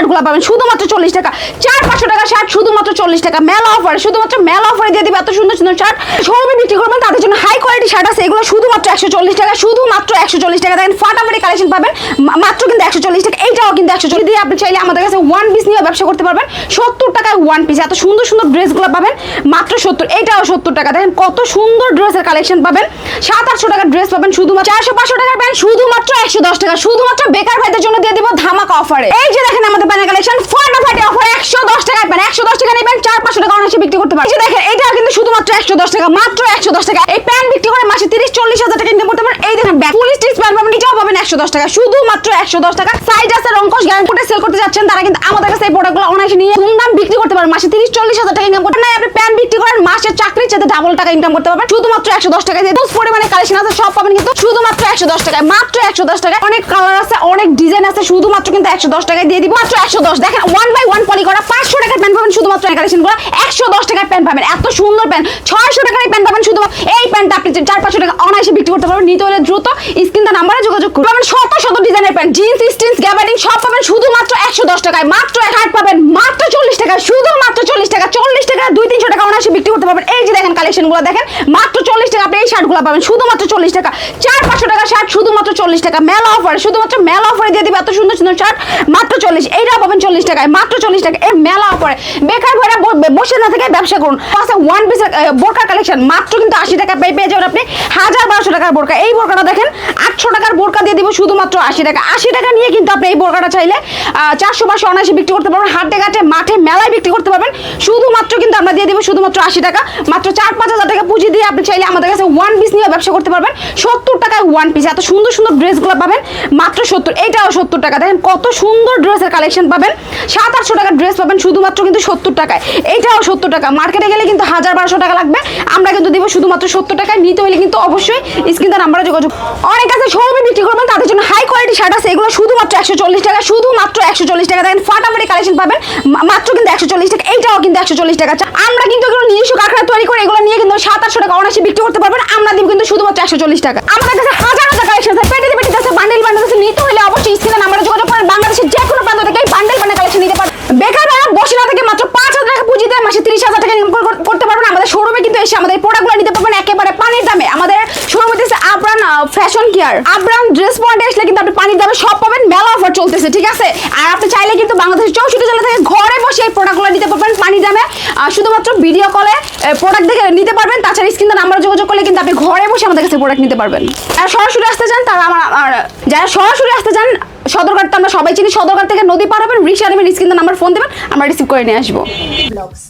আর শার্টগুলো পাবেন শুধুমাত্র চল্লিশ টাকা। চার পাঁচশো টাকা শার্ট শুধুমাত্র চল্লিশ টাকা। মেলা অফার শুধুমাত্র মেলা অফারে দিয়ে দিবে। এত সুন্দর সুন্দর শার্ট শোরুমে বিক্রি করবেন, তাদের জন্য হাই কোয়ালিটি শার্ট আছে। এগুলো শুধুমাত্র একশো চল্লিশ টাকা, শুধুমাত্র একশো চল্লিশ টাকা। দেখেন, ফাটাফাটি কালেকশন পাবেন। মাত্র কিন্তু একশো চল্লিশ টাকা। এইটাও কিন্তু একশো চল্লিশ দিয়ে আপনি চাইলে আমাদের কাছে ওয়ান পিস নিয়ে ব্যবসা করতে পারবেন। সত্তর টাকায় ওয়ান পিস এত সুন্দর সুন্দর ড্রেসগুলো পাবেন। মাত্র সত্তর এইটাও সত্তর টাকা। দেখেন, কত সুন্দর ড্রেসের কালেকশন পাবেন। সাত আটশো টাকার ড্রেস পাবেন শুধুমাত্র। চারশো পাঁচশো টাকার প্যান্ট শুধুমাত্র একশো দশ টাকা। শুধুমাত্র বেকার ভাইদের জন্য দিয়ে দিব ধামাকা অফারে এই যে দেখেন আমাদের প্যান্ট কালেকশন ফাটাফাটি অফার একশো দশ টাকা প্যান্ট একশো দশ টাকা নেবেন চার পাঁচশো টাকা অনায়াসে বিক্রি করতে পারেন দেখেন, এটা কিন্তু শুধুমাত্র একশো দশ টাকা, মাত্র একশো দশ টাকা। এই প্যান্ট বিক্রি করে মাসে তিরিশ চল্লিশ হাজার টাকা ইনকাম করতে পারেন এই দেখেন ব্যাক ফুল স্টিচ প্যান্ট পাবেন নিজেও পাবেন একশো দশ টাকা। শুধুমাত্র একশো দশ টাকা। সাইজ আছে রঙ্কশ গ্যারান্টি সেল করতে যাচ্ছেন, তারা কিন্তু আমাদের কাছে এই প্রোডাক্টগুলো অনায়াসে নিয়ে দাম বিক্রি করতে পারেন মাসে তিরিশ চল্লিশ হাজার টাকা ইনকাম করতে না আপনি প্যান্ট বিক্রি করেন মাসের চাকরির চাইতে ডাবল টাকা ইনকাম করতে পারবেন। শুধুমাত্র একশো দশ টাকা দিয়ে পরিমাণে কালেকশন আছে, সব পাবেন কিন্তু শুধুমাত্র একশো দশ টাকায়। মাত্র একশো দশ টাকায়। অনেক কালার আছে, অনেক ডিজাইন আছে, শুধুমাত্র কিন্তু একশো দশ টাকায় দিয়ে দিব। মাত্র একশো দশ। দেখেন ওয়ান বাই ওয়ান পলি করা, পাঁচশো টাকার প্যান্ট পাবেন শুধুমাত্র এই কালেকশনগুলো। একশো দশ টাকার প্যান্ট পাবেন। এত সুন্দর প্যান্ট ছয়শো টাকার এই প্যান্ট পাবেন শুধুমাত্র। এই প্যান্টটা আপনি চার পাঁচশো টাকা অনায়াসে বিক্রি করতে পারবেন। নিতে হলে দ্রুত স্ক্রিন নাম্বারে যোগাযোগ করুন। পাবেন শত শত ডিজাইনের প্যান্ট জিন্স স্টিন্স গ্যাবারিং সব পাবেন শুধুমাত্র একশো দশ টাকায়। মাত্র এক হাট পাবেন। মাত্র চল্লিশ টাকা শুধুমাত্র চল্লিশ টাকা। চল্লিশ টাকা, দুই, তিনশো টাকা অনায়াসে বিক্রি করতে পারবেন। এই যে দেখেন কালেকশনগুলো দেখেন মাত্র চল্লিশ টাকা আপনি এই শার্টগুলো পাবেন। শুধুমাত্র চল্লিশ টাকা। চার পাঁচশো টাকা শার্ট শুধুমাত্র চল্লিশ টাকা। মেলা অফার শুধুমাত্র মেলা অফারে দিয়ে দিবে। এত সুন্দর সুন্দর শার্ট মাত্র চল্লিশ। এইটাও পাবেন চল্লিশ টাকায়। মাত্র চল্লিশ টাকা। এই মেলা অফারে বেকার ভরা বসে না থেকে ব্যবসা করুন। আছে ওয়ান পিস বোরকা কালেকশন মাত্র কিন্তু আশি টাকা পেয়ে পেয়ে যাবেন আপনি। হাজার বারোশো টাকার বোরকা এই বোরকাটা দেখেন, আটশো টাকার বোরকা দিয়ে দিব শুধুমাত্র আশি টাকা। আশি টাকা নিয়ে কিন্তু আপনি এই বোরকাটা চাইলে চারশো পাঁচশো অনায়াসে বিক্রি করতে পারবেন। হাটে ঘাটে, মাঠে, মেলায় বিক্রি করতে পারবেন। শুধুমাত্র কিন্তু আমরা দিয়ে দিব শুধুমাত্র আশি টাকা। মাত্র চার পাঁচ হাজার টাকা পুঁজি দিয়ে আপনি চাইলে আমাদের কাছে ওয়ান পিস নিয়ে ব্যবসা করতে পারবেন। সত্তর টাকায় ওয়ান পিস এত সুন্দর সুন্দর ড্রেসগুলো পাবেন। মাত্র সত্তর এইটাও সত্তর টাকা। দেখেন কত সুন্দর ড্রেসের কালেকশন পাবেন। সাত, আটশো টাকার ড্রেস পাবেন, শুধুমাত্র কিন্তু সত্তর টাকায়। এইটাও সত্তর টাকা। মার্কেটে গেলে কিন্তু হাজার বারোশো টাকা লাগবে। আমরা কিন্তু দিব শুধুমাত্র সত্তর টাকায়। নিতে হলে কিন্তু অবশ্যই স্ক্রিন নাম্বারে যোগাযোগ। অনেক আছে শোরুমে বিক্রি করবেন, তাদের জন্য হাই কোয়ালিটি শার্ট আছে। এগুলো শুধুমাত্র একশো চল্লিশ টাকা, শুধুমাত্র একশো চল্লিশ টাকা। দেখেন ফাটাফাটি কালেকশন পাবেন। মাত্র কিন্তু একশো চল্লিশ টাকা। এইটাও কিন্তু একশো চল্লিশ টাকা। আমরা কিন্তু এগুলো নিজস্ব কারখানা তৈরি করে এগুলো আটশো টাকা অনায়াসে বিক্রি করতে পারবেন। আমরা দিব কিন্তু শুধুমাত্র একশো চল্লিশ টাকা। আমাদের কাছে হাজার হাজার কালেকশন আছে। পেটি পেটি আছে বান্ডেল বান্ডেল আছে নিতে হলে অবশ্যই স্ক্রিনে নাম্বারে যোগাযোগ করেন বাংলাদেশের যে কোনো প্রান্ত থেকে বান্ডেল বান্ডেল কালেকশন নিতে পারেন বেকার ভাড়া বসে না থেকে মাত্র পাঁচ হাজার টাকা পুঁজি দিয়ে মাসে তিরিশ হাজার টাকা ইনকাম কর- করতে পারবেন আমাদের শোরুমে কিন্তু এসে আমাদের প্রোডাক্টগুলো নিতে পারবেন একেবারে পানির দামে আমাদের শোরুমে দিচ্ছে Abran fashion care Abran dress পয়েন্টে আসলে কিন্তু আপনি পানির দামে সব পাবেন, মেলা অফার চলতেছে, ঠিক আছে? আর আপনি চাইলে কিন্তু বাংলাদেশের চৌষট্টি জেলা থেকে ঘরে বসে এই প্রোডাক্টগুলো নিতে পারবেন পানির দামে। শুধুমাত্র ভিডিও কলে প্রোডাক্ট দেখে নিতে পারবেন, তাছাড়া স্ক্রিনে নাম্বার যোগাযোগ করলে কিন্তু আপনি ঘরে বসে আমাদের কাছে প্রোডাক্ট নিতে পারবেন। আর সরাসরি আসতে চান, তারা আমার যারা সরাসরি আসতে চান, সদরঘাট তো আমরা সবাই চিনি, সদরঘাট থেকে নদী পার হবেন, রিক্সা নেবেন স্ক্রিনে নাম্বার ফোন দেবেন, আমরা রিসিভ করে নিয়ে আসব। ব্লগস